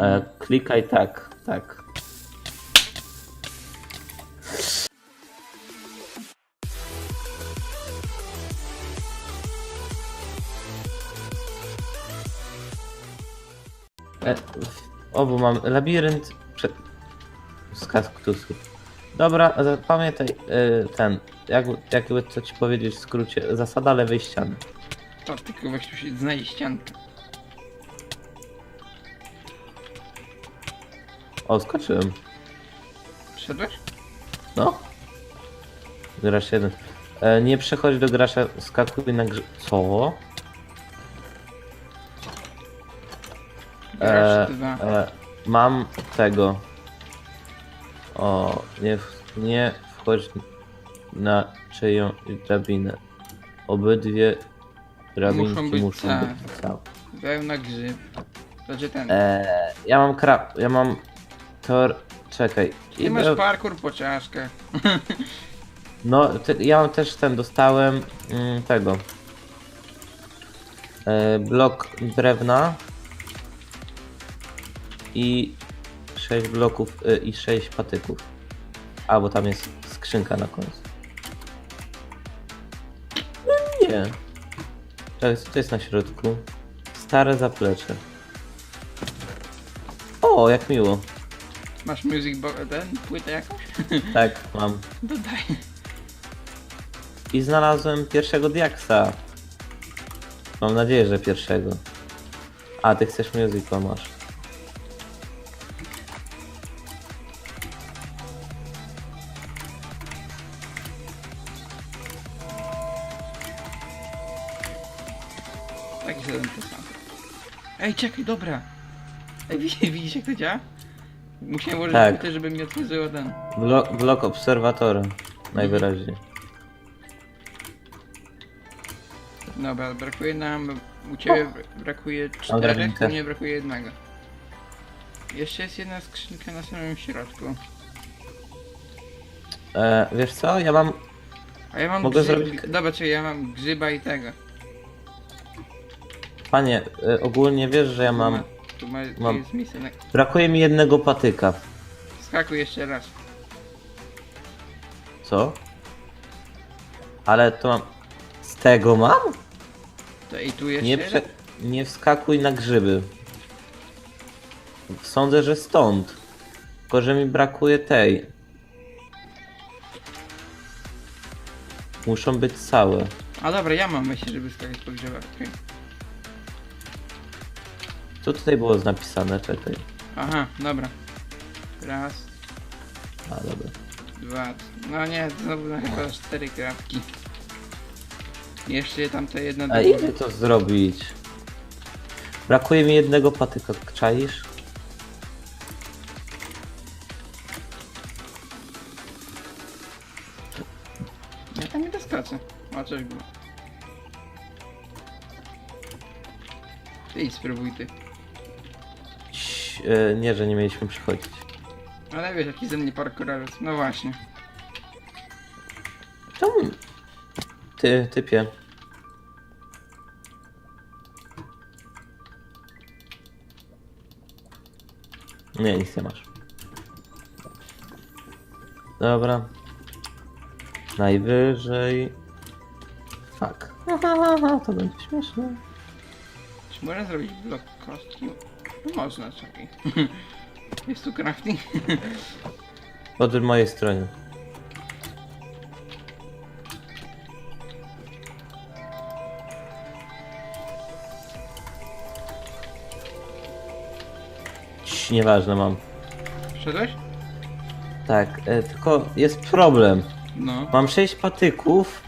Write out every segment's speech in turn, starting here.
E, klikaj tak, tak. E, obu mam labirynt przed... z kaktusów. Dobra, pamiętaj e, ten, jakby, jakby co ci powiedzieć w skrócie, zasada lewej ściany. To tylko tu się znajdzie ściankę. O, skoczyłem. Wszedłeś? No. Gracz jeden. E, nie przechodź do gracza, skakuj na grze... Co? Gracz E, dwa. e, mam tego. O, nie, w- nie wchodź na czyją drabinę. Obydwie drabinki Muszą muszą być być, całe. Wełna grzyb. Znaczy ten. E, ja mam krab, ja mam tor... Czekaj. Ty masz idę- parkour po czaszkach. No, te, ja mam też ten, dostałem mm, tego. E, blok drewna. I 6 bloków e, i 6 patyków. A, bo tam jest skrzynka na końcu. No nie. Czekaj, co to jest na środku? Stare zaplecze. O, jak miło. Masz music ten? Płytę jakąś? Tak, mam. Dodaj. I znalazłem pierwszego diaksa. Mam nadzieję, że pierwszego. A, ty chcesz musical, masz. Taki jeden to sam. Ej, czekaj, dobra. Ej, widzisz, widzisz jak to działa? Musiałem włożyć Tak. płytę, żeby mi otworzyło ten. Blok, blok obserwatora. Najwyraźniej. Dobra, brakuje nam... U ciebie bra- brakuje czterech, drabinkę. u mnie brakuje jednego. Jeszcze jest jedna skrzynka na samym środku. E, wiesz co? Ja mam. A ja mam Mogę zrobić- Dobra, czekaj, ja mam grzyba i tego. Panie, e, ogólnie wiesz, że ja mam. Tu, ma, tu mam- jest miejsce na... Brakuje mi jednego patyka. Skakuj jeszcze raz. Co? Ale to mam. Z tego mam? To i tu jeszcze Nie, raz. prze... nie wskakuj na grzyby. Sądzę, że stąd. Tylko, że mi brakuje tej. Muszą być całe. A dobra, ja mam myślę, żeby skakać po grzybach. okej. Co tutaj było napisane? Czekaj. Aha, dobra. Raz, A, dobra. dwa, no nie, znowu na chyba cztery krawki. Jeszcze tamte jedna A ile to zrobić? Brakuje mi jednego patyka. Czaisz? Ja tam nie doskoczę. O, coś było. Ty idź spróbuj ty. E, nie, że nie mieliśmy przychodzić. Ale wiesz, jaki ze mnie parkourowiec. No właśnie. Czemu? Ty, typie. Nie, nic nie masz. Dobra. Najwyżej. Fuck. to będzie śmieszne. Czy można zrobić blok kostki? Można, czekaj. Jest tu crafting? Od mojej stronie. Cii, Nieważne mam. Wszedłeś? Tak, e, tylko jest problem. No, Mam 6 patyków,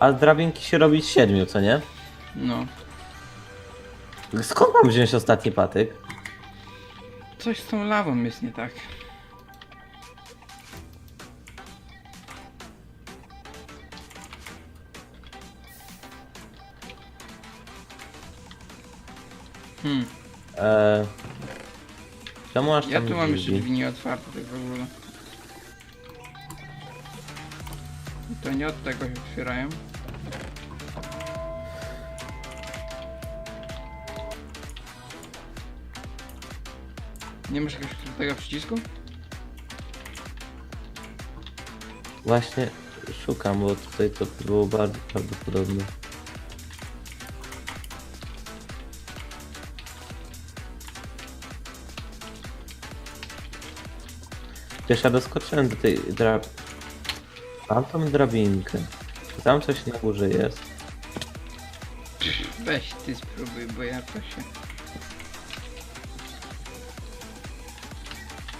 a drabinki się robi z 7, co nie? no. Skąd mam wziąć ostatni patyk? Coś z tą lawą jest nie tak. Hmm, E, czemu aż ja tam tu mam jeszcze drzwi nieotwarte tak w ogóle. To nie od tego się otwierają. Nie masz jakiegoś tego przycisku? Właśnie szukam, bo tutaj to było bardzo prawdopodobne. Przecież ja doskoczyłem do tej drab... Mam tą drabinkę. Tam coś na górze jest? Weź ty spróbuj, bo ja to się...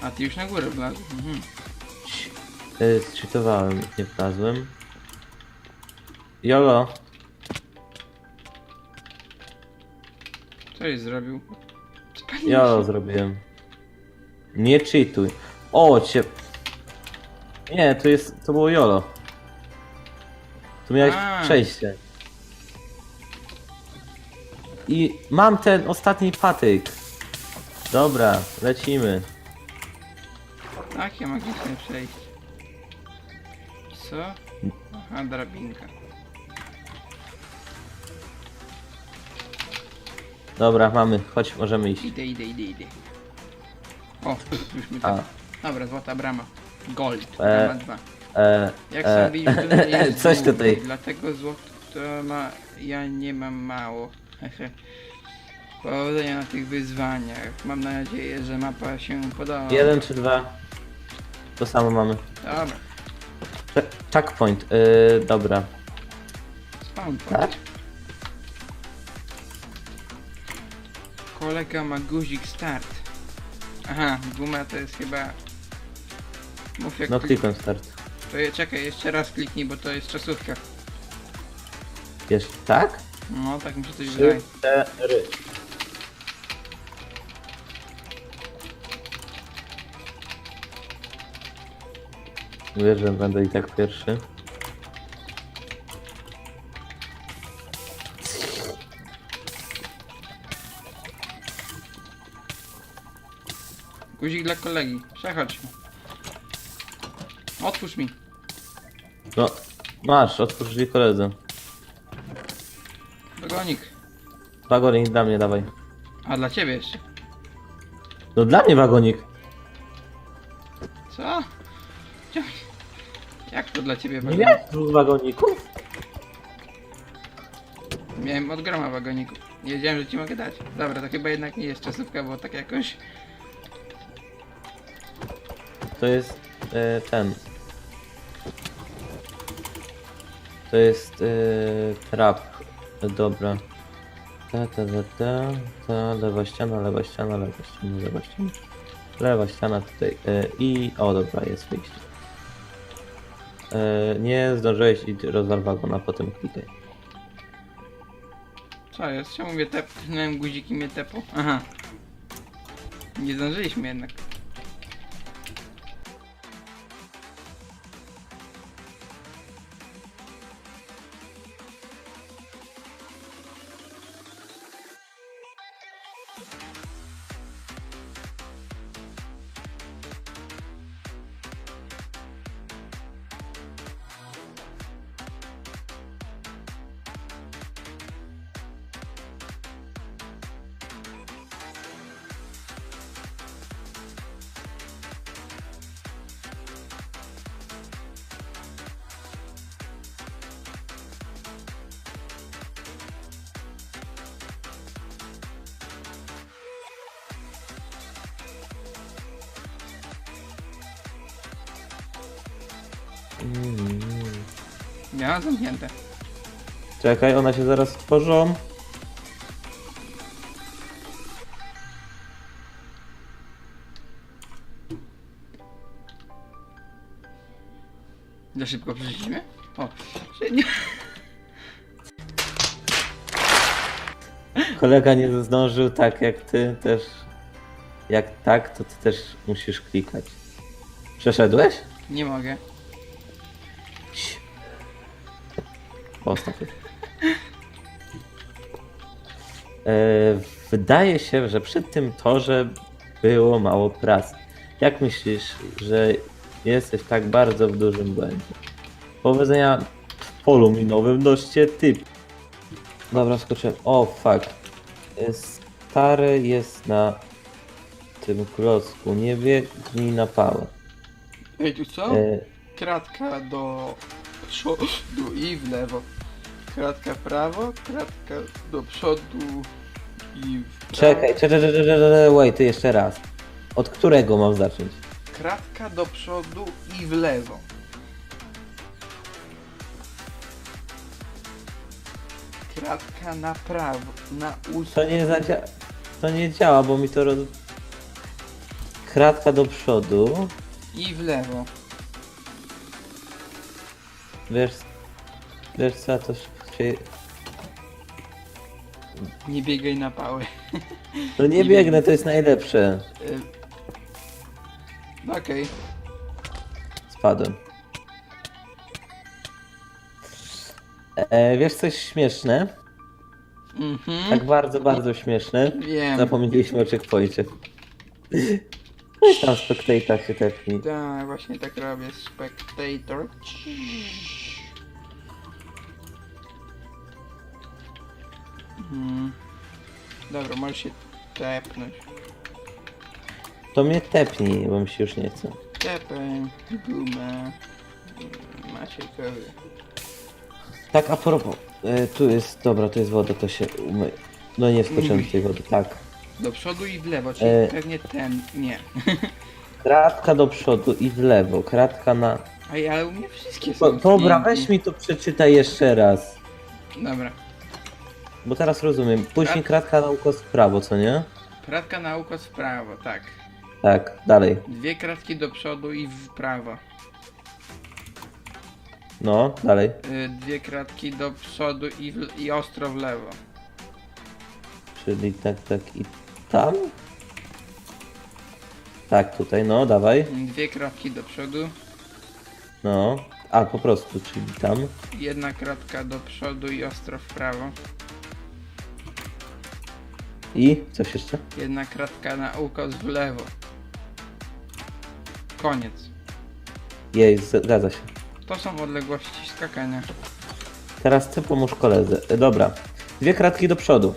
A ty już na górę wlazłeś. Mhm. Yy, Zcheatowałem, nie wlazłem. Jolo! Co jest zrobił? Spalił Jolo się. zrobiłem. Nie cheatuj. O, cię... Nie, to jest... to było Jolo. Tu miałeś A. przejście. I mam ten ostatni patyk. Dobra, lecimy. Takie magiczne przejście. Co? Aha, drabinka. Dobra, mamy, chodź, możemy iść. Idę, idę, idę, idę. O, już mi A. tak. Dobra, złota brama. Gold. E, Brama 2. E, Jak e, to nie jest coś tutaj. Dlatego złoto ma... ja nie mam mało. Hehe. Powodzenia na tych wyzwaniach. Mam nadzieję, że mapa się podoba. jeden czy dwa? To samo mamy. Dobra, Cze- Checkpoint, yy, dobra. spawn Tak? point. Kolega ma guzik start. Aha, guma to jest chyba... Mów jak No klik- klikłem start. To je, czekaj, jeszcze raz kliknij, bo to jest czasówka. Wiesz, tak? No, tak mi się coś wydaje. Wiesz, że będę i tak pierwszy. Guzik dla kolegi. Przechodź. Otwórz mi. No, masz, otwórz drzwi koledze. Dogonik. Wagonik dla mnie, dawaj. A dla ciebie jeszcze. No dla mnie wagonik. Co? Jak to dla ciebie Nie wagonik? miałeś dwóch wagoników? Miałem od groma wagoniku. Nie wiedziałem, że ci mogę dać. Dobra, to chyba jednak nie jest czasówka, bo tak jakoś... To jest e, ten. To jest e, trap. Dobra. Ta, ta, ta, ta, ta, lewa ściana, lewa ściana, lewa ściana, lewa ściana. Lewa ściana tutaj. E, I. O, dobra, jest wyjście. E, nie zdążyłeś i rozwal wagon, a potem klikaj. Co jest? Czemu mnie tepnąłem guzik i mnie tepł? Aha. Nie zdążyliśmy jednak. Ja zamknięte. Czekaj, one się zaraz tworzą. Za szybko przeszliśmy? O, nie. Kolega nie zdążył tak jak ty też. Jak tak, to ty też musisz klikać. Przeszedłeś? Nie mogę. Postaw. E, wydaje się, że przy tym torze było mało pracy. Jak myślisz, że jesteś tak bardzo w dużym błędzie? Powodzenia w polu minowym noście typ. Dobra, skoczyłem. O, fuck. E, Stary jest na tym klocku, nie biegnij na pałę. Ej, tu co? E, Kratka do przodu i w lewo. Kratka w prawo, kratka do przodu i w prawo. czekaj, czekaj, czekaj, czekaj, czekaj, wait, ty jeszcze raz. Od którego mam zacząć? Kratka do przodu i w lewo. Kratka na prawo, na ust. To nie zadzia... To nie działa, bo mi to roz... Kratka do przodu. i w lewo. Wiesz... Wiesz co, to się... Nie biegaj na pałę. No nie biegnę, to jest najlepsze. Y, Okej. Spadłem. E, wiesz coś śmieszne? Mhm. Tak bardzo, bardzo śmieszne. Wiem. Zapomnieliśmy o checkpoincie. Weź tam spectator się tepnij. Tak, właśnie tak robię. Spectator. Mhm. Dobra, możesz się tepnąć. To mnie tepnij, bo mi się już nie chce. Tepę, gumę. Maciekowy. Tak, a propos. E, tu jest, dobra, tu jest woda, to się umy... No nie wskoczyłem do tej wody, tak. Do przodu i w lewo, czyli E. pewnie ten. Nie. Kratka do przodu i w lewo, kratka na... Ej, ale u mnie wszystkie są. dobra, weź mi to przeczytaj jeszcze raz. Dobra. Bo teraz rozumiem. Później Tak. kratka na ukos w prawo, co nie? Kratka na ukos w prawo, tak. Tak, dalej. Dwie kratki do przodu i w prawo. No, dalej. Y, Dwie kratki do przodu i, w, i ostro w lewo. Czyli tak, tak i tam? Tak, tutaj, no, dawaj. Dwie kratki do przodu. No. A, po prostu, czyli tam. Jedna kratka do przodu i ostro w prawo. I coś jeszcze? Jedna kratka na ukos w lewo. Koniec. Jej, zgadza się. To są odległości skakania. Teraz ty pomóż koledze. E, Dobra. Dwie kratki do przodu.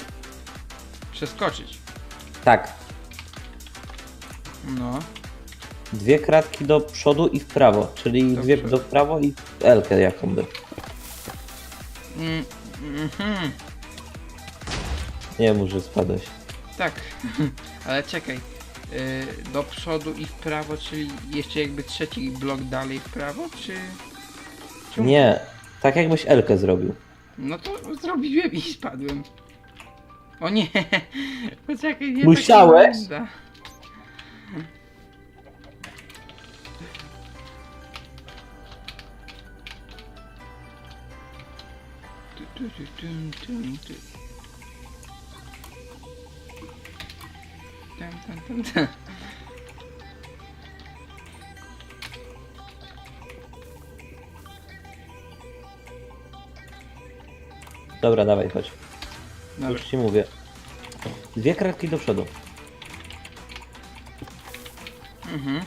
Przeskoczyć. Tak. No. Dwie kratki do przodu i w prawo. Czyli Do dwie przodu. do prawo i Elkę jakąby. Mm, mhm. Nie mów, że spadłeś. Tak. Ale czekaj. Y, do przodu i w prawo, czyli jeszcze jakby trzeci blok dalej w prawo, czy... czy... Nie. Tak jakbyś Elkę zrobił. No to zrobiłem i spadłem. O nie! Poczekaj, nie Musiałeś? tak nie tu. Dobra, dawaj, chodź. Dobra. Już ci mówię. Dwie kratki do przodu. Mhm.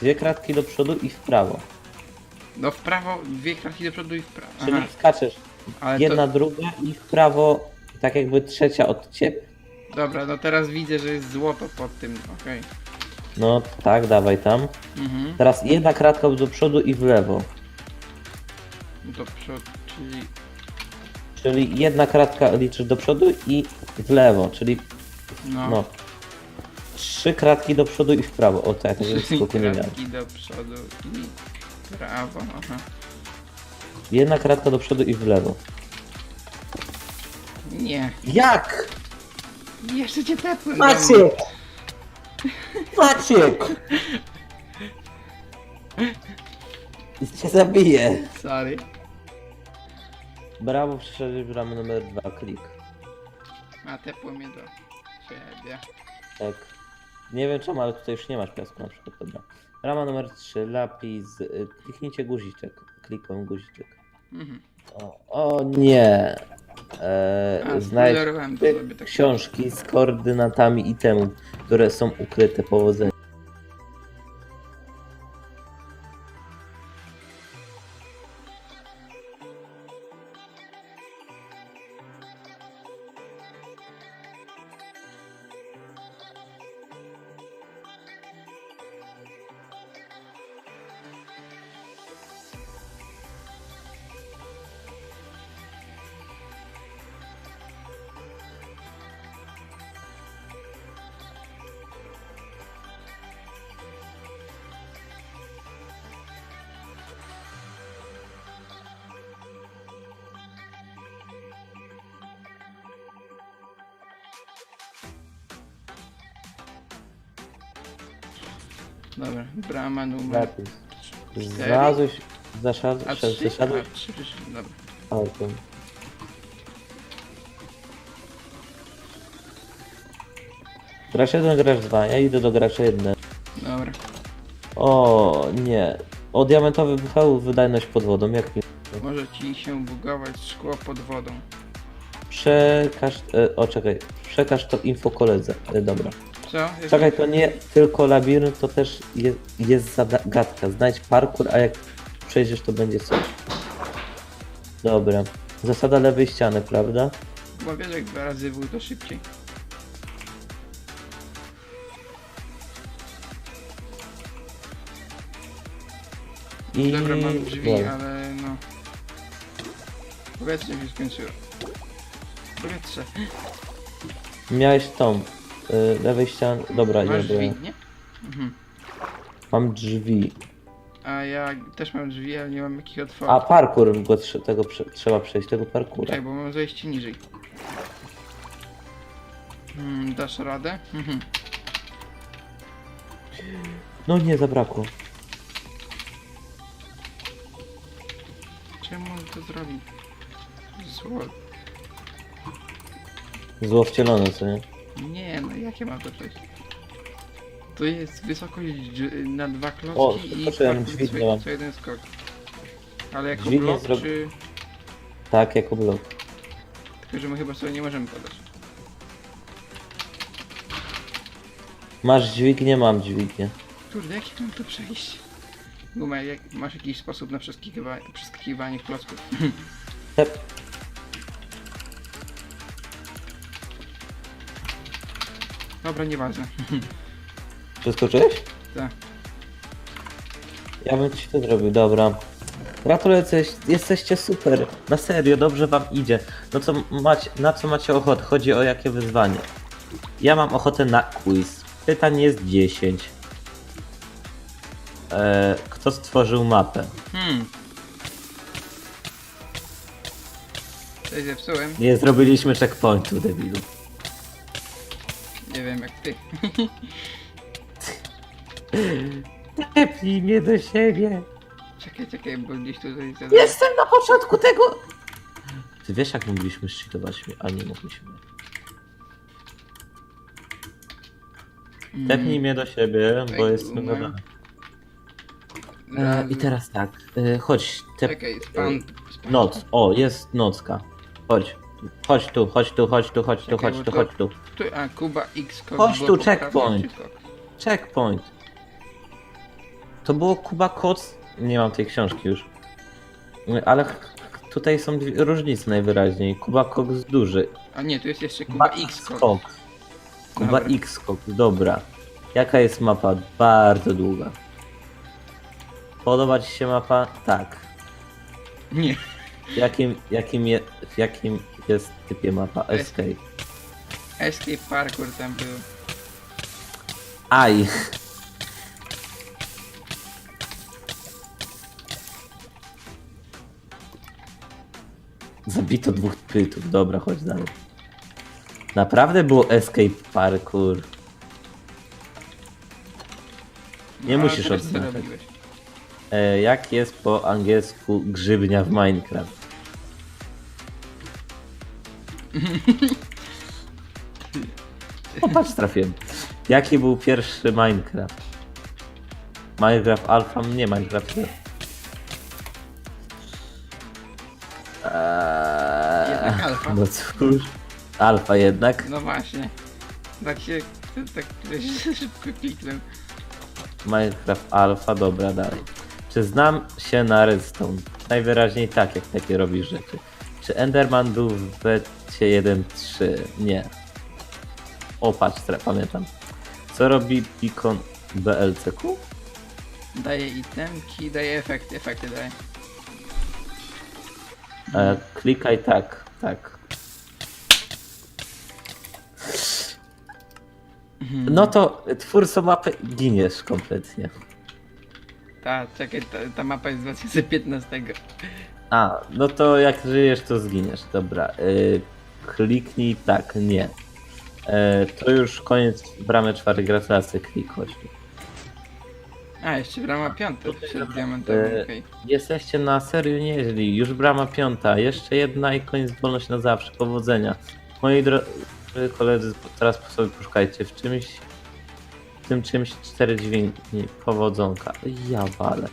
Dwie kratki do przodu i w prawo. No w prawo, dwie kratki do przodu i w prawo. Czyli Aha, skaczesz ale jedna, to, druga i w prawo, tak jakby trzecia od ciebie. Dobra, no teraz widzę, że jest złoto pod tym, okej. No tak, dawaj tam. Mhm. Teraz jedna kratka do przodu i w lewo. Do przodu, czyli Czyli jedna kratka liczysz do przodu i w lewo, czyli no, no. Trzy kratki do przodu i w prawo. O tak, żeby trzy skoku nie miałem. kratki do przodu i prawo, aha. Jedna kratka do przodu i w lewo. Nie, Jak? Jeszcze cię tepnę. Maciek! Maciek! Cię zabiję. Sorry. Brawo, przeszedłeś bramę numer dwa, klik. A tepło mnie do ciebie. Tak. Nie wiem czemu, ale tutaj już nie masz piasku na przykład, dobra. Rama numer 3, lapis, y, kliknijcie guziczek. Klikłem guziczek. Mhm. O, o nie! A, znajdź spoilerowałem to sobie tak. książki z koordynatami itemów, które są ukryte powodzenia. Dobra, brama numer Zapis. cztery. Znalazłeś, A szedł- trzy? zaszedłeś A, trzy, dobra. autem. Gracz jeden, gracz dwa. Ja idę do gracza jeden. Dobra. O nie. O diamentowy wychał wydajność pod wodą. Jak mi... Może ci się bugować szkło pod wodą. Przekaż... E, o czekaj. Przekaż to info koledze. E, dobra. Co? Jest- Czekaj, to nie tylko labirynt, to też je, jest zagadka. Znajdź parkour, a jak przejdziesz, to będzie coś. Dobra. Zasada lewej ściany, prawda? Bo wiesz, jak dwa razy w to szybciej. I... Dobra, mam drzwi, Dobra. ale no... Powietrze mi się skończyło. Powietrze. Miałeś tą. Y, lewej ściany. Dobra, nie, Masz drzwi, nie? Mhm. Mam drzwi. A ja też mam drzwi, ale nie mam jakich A otworów. parkour, go trze- tego prze- trzeba przejść, tego parkoura. Tak, bo mam zejście niżej. Hmm, dasz radę? Mhm. No nie, zabrakło. Czemu on to zrobi? Zło... Zło wcielone, co nie? Nie, no jakie mam to przejść? To jest wysokość dż- na dwa klocki O, i parkour dźwignię co, mam. co jeden skok. Ale jako Dźwignię blok, zrob- czy... Tak, jako blok. Tylko, że my chyba sobie nie możemy podać. Masz dźwignię, mam dźwignię. Kurde, jak ja mam to przejść? Guma, jak masz jakiś sposób na przeskakiwa przeskakiwanie klocków? Tep. Dobra, nieważne. Przeskoczyłeś? Tak. Ja bym ci to zrobił, dobra. Gratuluję, jesteś- jesteście super. Na serio, dobrze wam idzie. No co macie, na co macie ochotę? Chodzi o jakie wyzwanie. Ja mam ochotę na quiz. Pytań jest 10. Eee, kto stworzył mapę? Hmm. Coś zepsułem? Nie zrobiliśmy checkpointu, debilu. Nie wiem jak ty. Tepnij mnie do siebie. Czekaj, czekaj, bo gdzieś tutaj... Jestem na początku tego. Ty wiesz, jak mogliśmy szczytować mnie, a nie mogliśmy. Mm. Tepnij mnie do siebie, bo Ej, jestem no. zadany. E, Razu- I teraz tak, e, chodź, te... Czekaj, span... span... noc, o, jest nocka. Chodź, chodź tu, chodź tu, chodź tu, chodź tu, Czekaj, chodź bo tu, to- chodź tu. Tu, a, Kuba X kod Chodź było tu, poprawne, checkpoint. czy? Checkpoint. To było Kuba Koc. Nie mam tej książki już. Ale ch- tutaj są dwie różnice najwyraźniej. Kuba Cox duży. A nie, tu jest jeszcze Kuba X kod. Cox. Kuba Dobra. X Cox, dobra. Jaka jest mapa? Bardzo długa. Podoba ci się mapa? Tak. Nie. W jakim, jakim, je, w jakim jest typie mapa? Escape. Escape Parkour tam był. Aj! Zabito dwóch pytów, dobra, chodź dalej. Naprawdę było escape parkour. Nie No, musisz teraz co odznaczać. robiłeś? E, jak jest po angielsku grzybnia w Minecraft? Popatrz, trafiłem. Jaki był pierwszy Minecraft? Minecraft Alpha? Nie Minecraft. nie. Eee, Jednak alfa. No cóż. Alfa jednak. No właśnie. Tak się... Tak szybko kliknąłem. Minecraft Alpha, dobra, dalej. Czy znam się na Redstone? Najwyraźniej tak, jak takie robisz rzeczy. Czy Enderman był w becie 1.3? Nie. O, patrz, teraz pamiętam. Co robi Beacon BLCQ? Daje itemki, daje efekty, efekty daje. E, klikaj tak, tak. No to twórco mapy giniesz kompletnie. Ta, czekaj, ta, ta mapa jest z 2015. A, no to jak żyjesz, to zginiesz. Dobra. Y, kliknij tak, nie. E, to już koniec bramy czwartej. Gratulacje, klik, chodź tu. A, jeszcze brama piąta przed dobra. diamentowym, E, okej. Jesteście na serio nieźli. Już brama piąta. Jeszcze jedna i koniec wolność na zawsze. Powodzenia. Moi drodzy koledzy, teraz po sobie poszukajcie w czymś. W tym czymś cztery dźwięki. Powodzonka. Ja walę.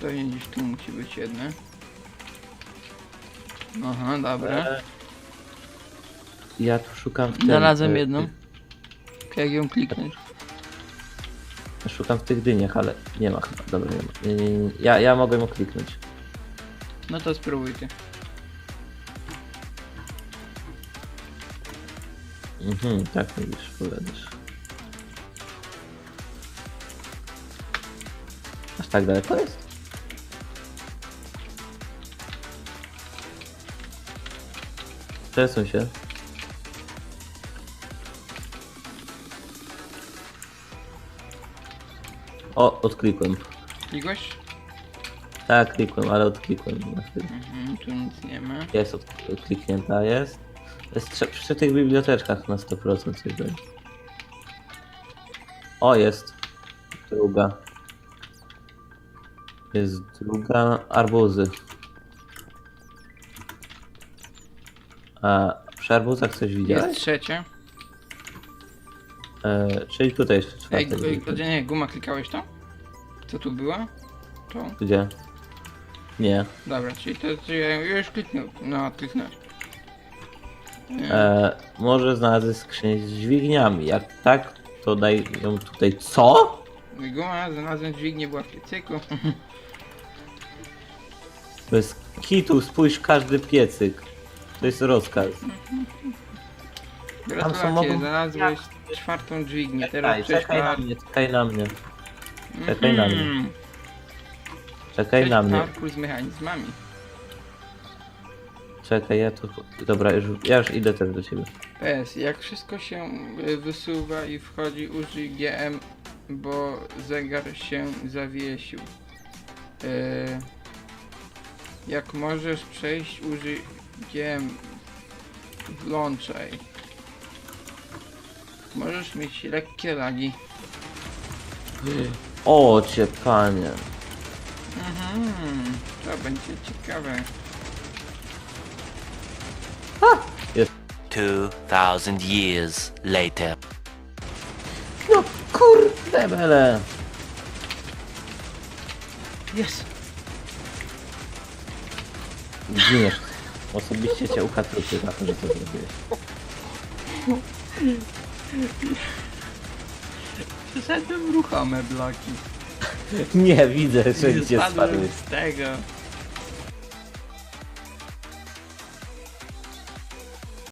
To nie gdzieś tu musi być jedne. Aha, dobra. E, Ja tu szukam w tym. Znalazłem e, jedną. Jak ją kliknąć? Szukam w tych dyniach, ale nie ma chyba. Dobra, nie ma. Nie, nie, nie. Ja, ja mogę ją kliknąć. No to spróbuj ty. Mhm, tak mówisz, powiadasz. Aż tak daleko jest? Przesuń się. O, odklikłem. Klikłeś? Tak, klikłem, ale odklikłem. Mhm, tu nic nie ma. Jest od, odkliknięta, jest. Jest trze- przy tych biblioteczkach na 100% coś będzie. O, jest. Druga. Jest druga. Arbuzy. A przy arbuzach coś Jest widziałeś? E, czyli tutaj jeszcze Ej, czwarta. gu- biblioteka. nie, guma klikałeś to? Co tu było? To? Gdzie? Nie. Dobra, czyli to, to ja już kliknąłem. No, kliknąłeś. E, może znalazł skrzynię z dźwigniami. Jak tak, to daj ją tutaj. Co? Guma, znalazłem dźwignię, była w piecyku. Bez kitu, spójrz każdy piecyk. To jest rozkaz. Gratulacje, mogą- znalazłeś czwartą dźwignię. Czekaj, Teraz czekaj na mnie, czekaj na mnie. czekaj na mnie. Mhm. Czekaj na mnie. Parkour z mechanizmami. Czekaj, ja tu. Dobra, już, ja już idę też do ciebie. PS, jak wszystko się y, wysuwa i wchodzi, użyj GM, bo zegar się zawiesił. Y, jak możesz przejść, użyj GM. Włączaj. Możesz mieć lekkie lagi. O cię panie. Mhm, to będzie ciekawe. 2,000 years later. No kurde bele. Jest! Giniesz. Osobiście cię ukatruję za to, że to zrobiłeś. Przeszedłem ruchome bloki. Nie widzę, że gdzie Spadłem spadłeś. z tego.